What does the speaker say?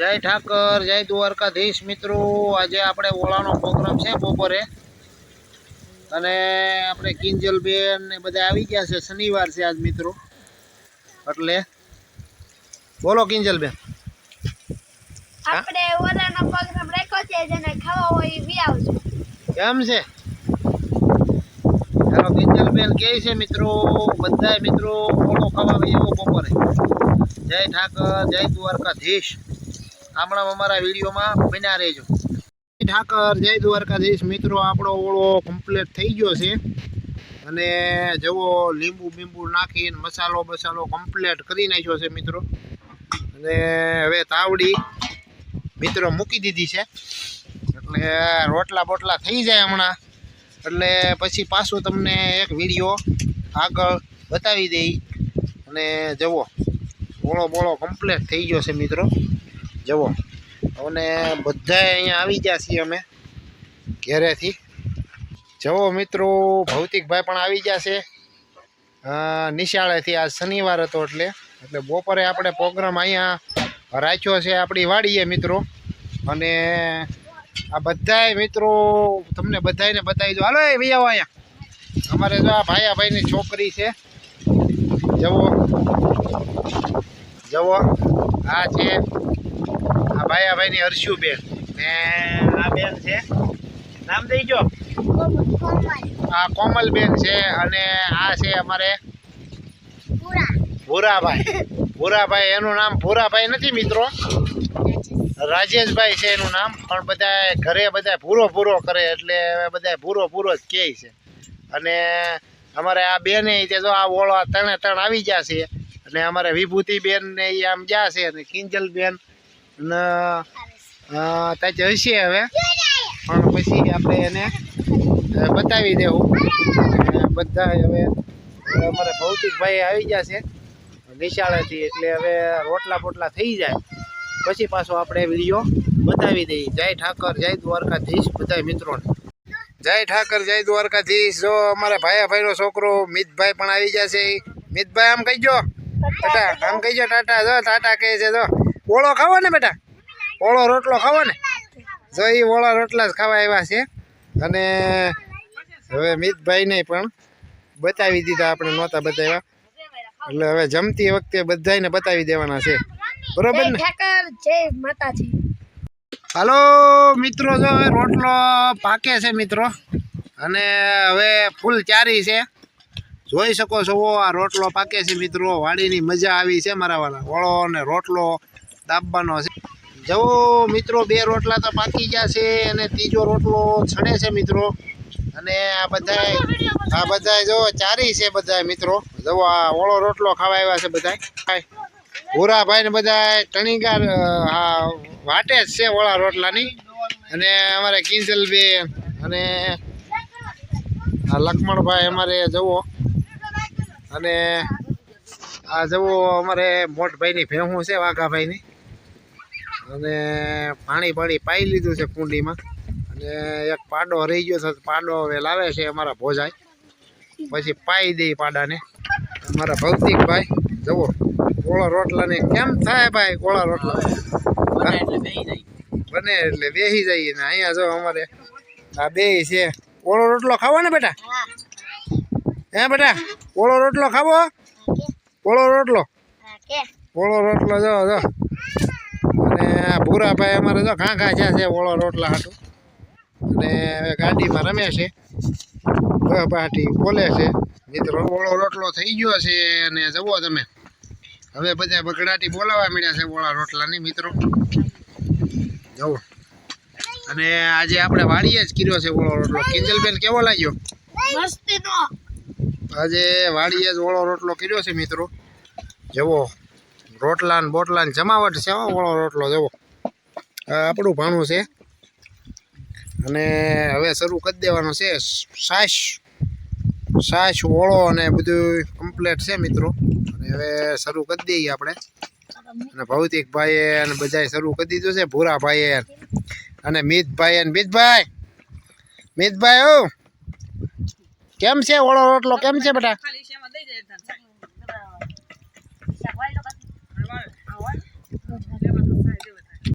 જય ઠાકર જય દ્વારકાધીશ મિત્રો. આજે આપણે ઓળાનો પ્રોગ્રામ છે બપોરે. અને આપણે કિંજલબેન ને બધા આવી ગયા છે. શનિવાર છે આજ મિત્રો. એટલે બોલો કિંજલબેન. આપણે ઓળાનો પ્રોગ્રામ રાખ્યો છે જેને ખાવા હોય એ બી આવજો. કેમ છે? ચાલો કિંજલબેન કહે છે મિત્રો બધા મિત્રો ઓળો ખાવા એવો બપોરે. જય ઠાકર જય દ્વારકાધીશ. હમણાં અમારા વિડીયોમાં બન્યા રહેજો. ઠાકર, જય દ્વારકાધીશ. મિત્રો, આપણો ઓળો કમ્પ્લીટ થઈ ગયો છે. અને જવો લીંબુ બીંબુ નાખીને મસાલો બસાલો કમ્પ્લીટ કરી નાખ્યો છે, મિત્રો. અને હવે તાવડી મિત્રો મૂકી દીધી છે. એટલે રોટલા બોટલા થઈ જાય હમણાં. એટલે પછી પાછું તમને એક વીડિયો આગળ બતાવી દઈ. અને જવો બોળો બોળો કમ્પ્લીટ થઈ ગયો છે, મિત્રો. જવો અને બધા અહીંયા આવી ગયા છીએ અમે ઘેરેથી. જવો મિત્રો, ભૌતિકભાઈ પણ આવી ગયા છે. નિશાળેથી આજ શનિવાર હતો એટલે એટલે બપોરે આપણે પ્રોગ્રામ અહીંયા રાખ્યો છે આપણી વાડીએ મિત્રો. અને આ બધાય મિત્રો, તમને બધાયને બતાવી દો હાલો એ ભાઈ અહીંયા. અમારે જો આ ભાયા ભાઈની છોકરી છે. જવો જવો આ છે. આ ભાયા ભાઈની હર્ષુબેન ને આ બેન છે. નામ દઈ ગયો? આ કોમલબેન છે અને આ છે અમારે ભૂરાભાઈ. ભૂરાભાઈ, એનું નામ ભૂરાભાઈ નથી મિત્રો. રાજેશભાઈ છે એનું નામ. પણ બધા ઘરે બધા ભૂરો ભૂરો કરે એટલે બધા ભૂરો ભૂરો જ કહે છે. અને અમારે આ બેને તે જો આ ઓળો આ ત્રણે ત્રણ આવી ગયા છે. અને અમારે વિભૂતિબેન ને એ આમ ગયા છે અને કિંજલબેન ને ત્યાં હશે હવે. પણ પછી આપણે એને બતાવી દેવું. અને બધા હવે અમારે ભૌતિકભાઈ આવી ગયા છે નિશાળેથી એટલે હવે રોટલા બોટલા થઈ જાય. પછી પાછો આપણે વીડિયો બતાવી દઈએ. જય ઠાકર, જય દ્વારકાધીશ બધા મિત્રોને. જય ઠાકર, જય દ્વારકાધીશ. જો અમારા ભાઈ ભાઈનો છોકરો મિતભાઈ પણ આવી જશે મિતભાઈ, આમ કહીજો. ટાટા, આમ કહીજો, ટાટા. જો, ટાટા કહે છે, જો. ઓળો ખાવો ને બેટા? ઓળો રોટલો ખાવો ને? જો એ ઓળા રોટલા જ ખાવા આવ્યા છે. અને હવે મિતભાઈને પણ બતાવી દીધા આપણે નહોતા બતાવ્યા. એટલે હવે જમતી વખતે બધાને બતાવી દેવાના છે. બરોબર ને? જય માતાજી. હાલો મિત્રો જો હવે રોટલો પાકે છે મિત્રો. અને હવે ફૂલ ચારી છે. જોઈ શકો છો આ રોટલો પાકે છે મિત્રો. વાડીની મજા આવી છે મારા વાળા. ઓળો અને રોટલો દાબવાનો છે. જવો મિત્રો, બે રોટલા તો પાકી ગયા છે અને ત્રીજો રોટલો છડે છે મિત્રો. અને આ બધા આ બધા જો ચારી છે બધા મિત્રો. જવો આ ઓળો રોટલો ખાવા આવ્યા છે બધા ભૂરાભાઈ ને બધા ટણીગાર આ વાટે જ છે ઓળા રોટલાની. અને અમારે કિંજલબેન અને આ લક્ષ્મણભાઈ અમારે જવો. અને આ જવો અમારે મોટભાઈની ભેહું છે, વાઘાભાઈની. અને પાણી પાણી પાઈ લીધું છે કુંડીમાં. અને એક પાડો રહી ગયો છે પાડો હવે લાવે છે અમારા ભોજાઈ પછી પાઈ દઈ પાડાને. અમારા ભૌતિકભાઈ જવો ઓળો રોટલાને કેમ થાય ભાઈ કોળા રોટલા? બને એટલે બેસી જઈએ ને અહીંયા જો અમારે આ બે છે. ઓળો રોટલો ખાવો ને બેટા? હે બેટા ઓળો રોટલો ખાવો? ઓળો રોટલો? ઓળો રોટલો જો જો. આ ભૂરાભાઈ અમારે જો ઘા ઘા જ્યાં છે ઓળો રોટલા હાટું. અને હવે ગાડીમાં રમે છે. પાટી બોલે છે. મિત્રો ઓળો રોટલો થઈ ગયો છે અને જવો તમે. હવે બધા બગડાટી બોલાવા મળ્યા છે ઓળા રોટલાની મિત્રો. જવો અને આજે આપણે વાડીએ જ કર્યો છે ઓળો રોટલો. કિંજલબેન કેવો લાગ્યો? આજે વાડીએ જ ઓળો રોટલો કર્યો છે મિત્રો. જવો રોટલા ને બોટલા ને જમાવટ છે ઓળો રોટલો આ આપણું ભાણું છે. અને હવે શરૂ કરી દેવાનું છે. સાસ સાસ ઓળો અને બધું કમ્પ્લેટ છે મિત્રો. અને હવે શરૂ કરી દઈએ આપણે. અને ભૌતિકભાઈએ અને બધાએ શરૂ કરી દીધું છે, ભૂરાભાઈએ. અને મિતભાઈ અને મિતભાઈ. મિતભાઈ ઓ કેમ છે ઓળો રોટલો? કેમ છે બેટા?